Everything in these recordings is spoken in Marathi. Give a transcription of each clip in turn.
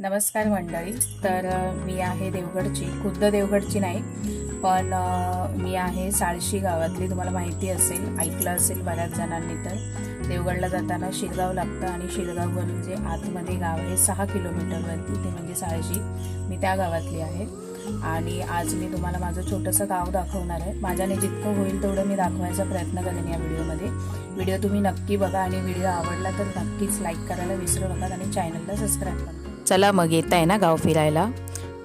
नमस्कार मंडळी. तर मी आहे देवगडची खुद्द देवगडची नाही पण मी आहे साळशी गावातली. तुम्हाला माहिती असेल ऐकलं असेल बऱ्याच जणांनी तर. देवगडला जाताना शिरगाव लागतं आणि शिरगाववरून जे म्हणजे आतमध्ये गाव आहे सहा किलोमीटरवरती ते म्हणजे साळशी. मी त्या गावातली आहे. आणि आज मी तुम्हाला माझं छोटंसं गाव दाखवणार आहे. माझ्याने जितकं होईल तेवढं मी दाखवायचा प्रयत्न करेन या व्हिडिओमध्ये. व्हिडिओ तुम्ही नक्की बघा आणि व्हिडिओ आवडला तर नक्कीच लाईक करायला विसरू नका आणि चॅनलला सबस्क्राईब करा. चला मग येत आहे ना गाव फिरायला?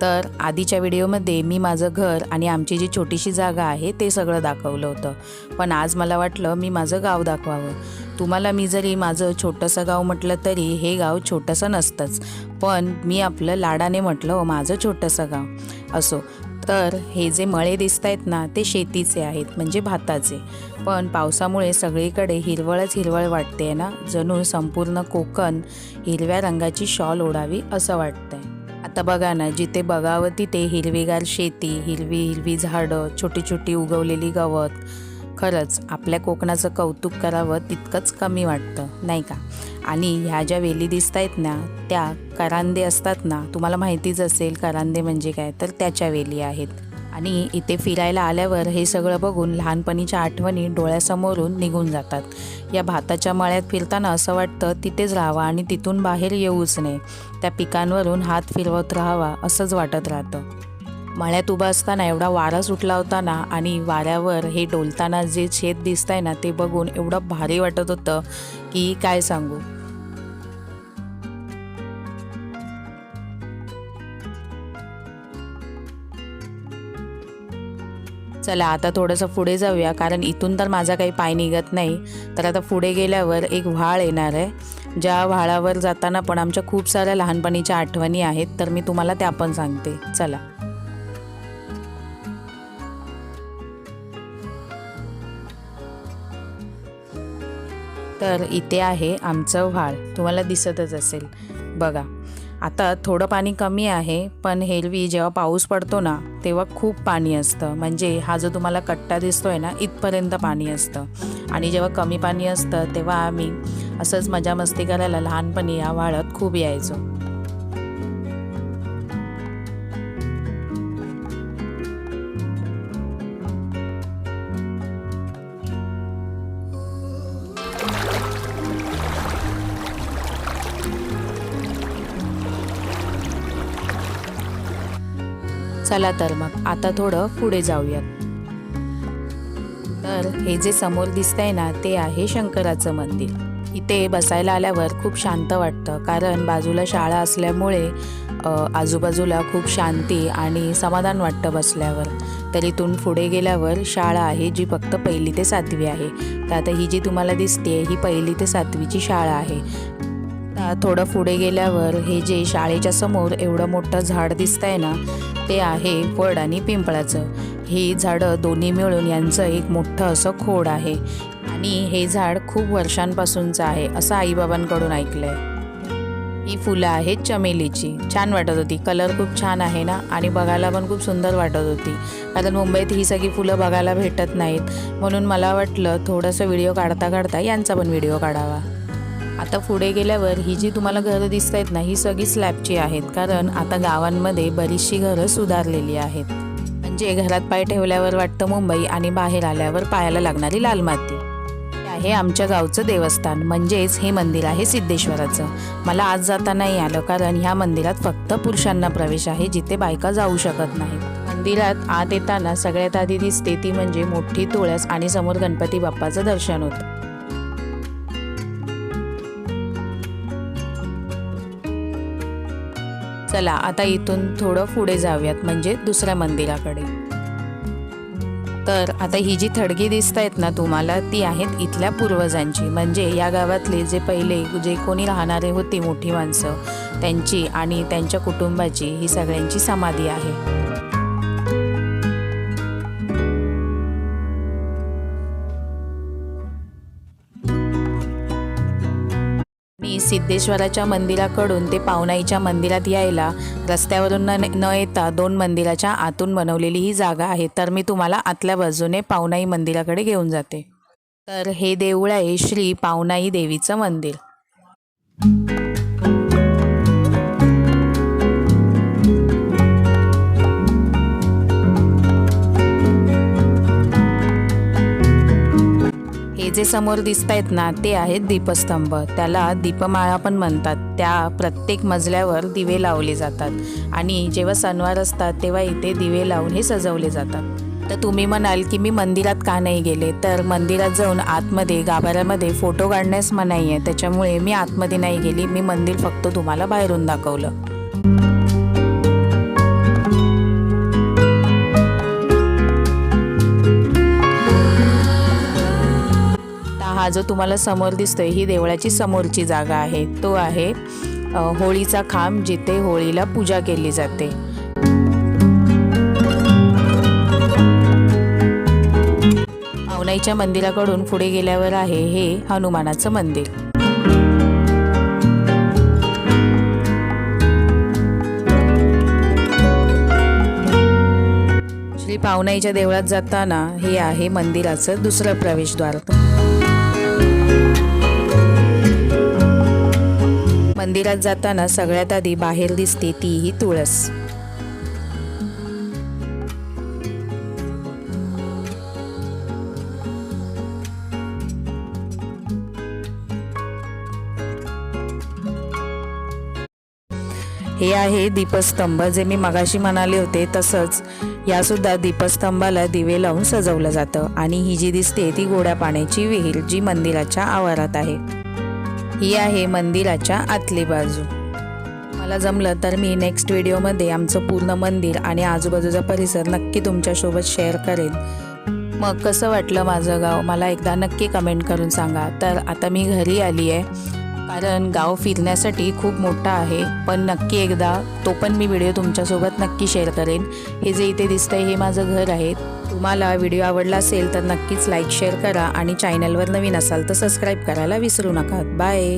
तर आधीच्या व्हिडिओमध्ये मी माझं घर आणि आमची जी छोटीशी जागा आहे ते सगळं दाखवलं होतं. पण आज मला वाटलं मी माझं गाव दाखवावं. तुम्हाला मी जरी माझं छोटंसं गाव म्हटलं तरी हे गाव छोटंसं नसतंच. पण मी आपलं लाडाने म्हटलं माझं छोटंसं गाव. असो. तर हे जे मळे दिसत आहेत ना ते शेतीचे आहेत म्हणजे भाताचे. पण पावसामुळे सगळीकडे हिरवळच हिरवळ वाटते ना. जणू संपूर्ण कोकण हिरव्या रंगाची शॉल ओढावी असं वाटतंय. आता बघा ना जिथे बघावं तिथे हिरवीगार शेती हिरवी हिरवी झाडं छोटी छोटी उगवलेली गवत खरंच आपल्या कोकणाचं कौतुक करावं तितकंच कमी वाटतं नाही का? आणि ह्या ज्या वेली दिसत आहेत ना त्या करांदे असतात ना तुम्हाला माहितीच असेल करांदे म्हणजे काय? तर त्याच्या वेली आहेत. आणि इथे फिरायला आल्यावर हे सगळं बघून लहानपणीच्या आठवणी डोळ्यासमोरून निघून जातात. या भाताच्या मळ्यात फिरताना असं वाटतं तिथेच राहावं आणि तिथून बाहेर येऊच नये. त्या पिकांवरून हात फिरवत राहावा असंच वाटत राहतं. मळ्यात उभा असताना एवढा वारा सुटला होता ना आणि वाऱ्यावर हे डोलताना जे शेत आहे ना ते बघून एवढं भारी वाटत होतं की काय सांगू. चला आता थोडंसं पुढे जाऊया कारण इथून तर माझा काही पाय निघत नाही. तर आता पुढे गेल्यावर एक व्हाळ येणार आहे. ज्या व्हाळावर जाताना पण आमच्या खूप साऱ्या लहानपणीच्या आठवणी आहेत तर मी तुम्हाला त्या पण सांगते. चला. तर इथे आहे आमचं व्हाळ. तुम्हाला दिसतच असेल. बघा. आता थोडं पाणी कमी आहे पण हेरवी जेव्हा पाऊस पडतो ना तेव्हा खूप पाणी असतं. म्हणजे हा जो तुम्हाला कट्टा दिसतो आहे ना इथपर्यंत पाणी असतं. आणि जेव्हा कमी पाणी असतं तेव्हा आम्ही असंच मजा मस्ती करायला लहानपणी या वाळत खूप यायचो. चला तर मग आता थोडं पुढे जाऊयात. तर हे जे समोर दिसतंय ना ते आहे शंकराचं मंदिर. इथे बसायला आल्यावर खूप शांत वाटतं कारण बाजूला शाळा असल्यामुळे आजूबाजूला खूप शांती आणि समाधान वाटतं बसल्यावर. तर इथून पुढे गेल्यावर शाळा आहे जी फक्त पहिली ते सातवी आहे. तर आता ही जी तुम्हाला दिसते ही पहिली ते सातवीची शाळा आहे. आता थोडं पुढे गेल्यावर हे जे शाळेच्या समोर एवढं मोठं झाड दिसतंय ना ते आहे वड आणि पिंपळाचं. ही झाडं दोन्ही मिळून यांचं एक मोठं असं खोड आहे. आणि हे झाड खूप वर्षांपासूनचं आहे असं आईबाबांकडून ऐकलंय. ही फुलं आहेत चमेलीची. छान वाटत होती. कलर खूप छान आहे ना? आणि बघायला पण खूप सुंदर वाटत होती. कारण मुंबईत ही सगळी फुलं बघायला भेटत नाहीत. म्हणून मला वाटलं थोडंसं व्हिडिओ काढता काढता यांचा पण व्हिडिओ काढावा. आता पुढे गेल्यावर ही जी तुम्हाला घरं दिसत आहेत ना ही सगळी स्लॅबची आहेत. कारण आता गावांमध्ये बरीचशी घरं सुधारलेली आहेत. म्हणजे घरात पाय ठेवल्यावर वाटतं मुंबई आणि बाहेर आल्यावर पायाला लागणारी लाल माती. हे आहे आमच्या गावचं देवस्थान. म्हणजेच हे मंदिर आहे सिद्धेश्वराचं. मला आज जाता नाही आलं कारण ह्या मंदिरात फक्त पुरुषांना प्रवेश आहे जिथे बायका जाऊ शकत नाहीत. मंदिरात आत येताना सगळ्यात आधी दिसते ती म्हणजे मोठी तुळस आणि समोर गणपती बाप्पाचं दर्शन होतं. चला आता इथून थोडं पुढे जाऊयात म्हणजे दुसऱ्या मंदिराकडे. तर आता ही जी थडगी दिसत आहेत ना तुम्हाला ती आहेत इथल्या पूर्वजांची. म्हणजे या गावातले जे पहिले जे कोणी राहणारे होते मोठी माणसं त्यांची आणि त्यांच्या कुटुंबाची ही सगळ्यांची समाधी आहे. सिद्धेश्वराच्या मंदिराकडून ते पावनाईच्या मंदिरात यायला रस्त्यावरून न न येता दोन मंदिराच्या आतून बनवलेली ही जागा आहे. तर मी तुम्हाला आतल्या बाजूने पावनाई मंदिराकडे घेऊन जाते. तर हे देऊळ आहे श्री पावनाई देवीचं मंदिर. जे समोर दिसत आहेत ना ते आहेत दीपस्तंभ. त्याला दीपमाळा पण म्हणतात. त्या प्रत्येक मजल्यावर दिवे लावले जातात. आणि जेव्हा सणवार असतात तेव्हा इथे दिवे लावून हे सजवले जातात. तर तुम्ही म्हणाल की मी मंदिरात का नाही गेले? तर मंदिरात जाऊन आतमध्ये गाभाऱ्यामध्ये फोटो काढण्यास मनाई आहे. त्याच्यामुळे मी आतमध्ये नाही गेली. मी मंदिर फक्त तुम्हाला बाहेरून दाखवलं. हा जो तुम्हाला समोर दिसतोय ही देवळाची समोरची जागा आहे. तो आहे होळीचा खांब जिथे होळीला पूजा केली जाते. औनाईच्या मंदिराकडून पुढे गेल्यावर आहे हे हनुमानाचं मंदिर. श्री पावनाईच्या देवळात जाताना हे आहे मंदिराचं दुसरं प्रवेशद्वार. मंदिरात जाताना सगळ्यात आधी बाहेर दिसते तीही तुळस. हे आहे दीपस्तंभ. जे मी मगाशी म्हणाले होते तसंच यासुद्धा दीपस्तंभाला दिवे लावून सजवलं जातं. आणि ही जी दिसते ती गोड्या पाण्याची विहीर जी मंदिराच्या आवारात आहे. ही आहे मंदिराच्या आतली बाजू. मला जमलं तर मी नेक्स्ट व्हिडिओमध्ये आमचं पूर्ण मंदिर आणि आजूबाजूचा परिसर नक्की तुमच्यासोबत शेअर करेन. मग कसं वाटलं माझं गाव? मला एकदा नक्की कमेंट करून सांगा. तर आता मी घरी आली आहे कारण गाव फिरण्यासाठी खूप मोठा आहे. पण नक्की एकदा तो पण मी व्हिडिओ तुमच्यासोबत नक्की शेअर करेन. हे जे इथे दिसतंय हे माझं घर आहे. तुम्हाला व्हिडिओ आवडला असेल तर नक्कीच लाईक शेअर करा आणि चॅनलवर नवीन असाल तर सबस्क्राईब करायला विसरू नका. बाय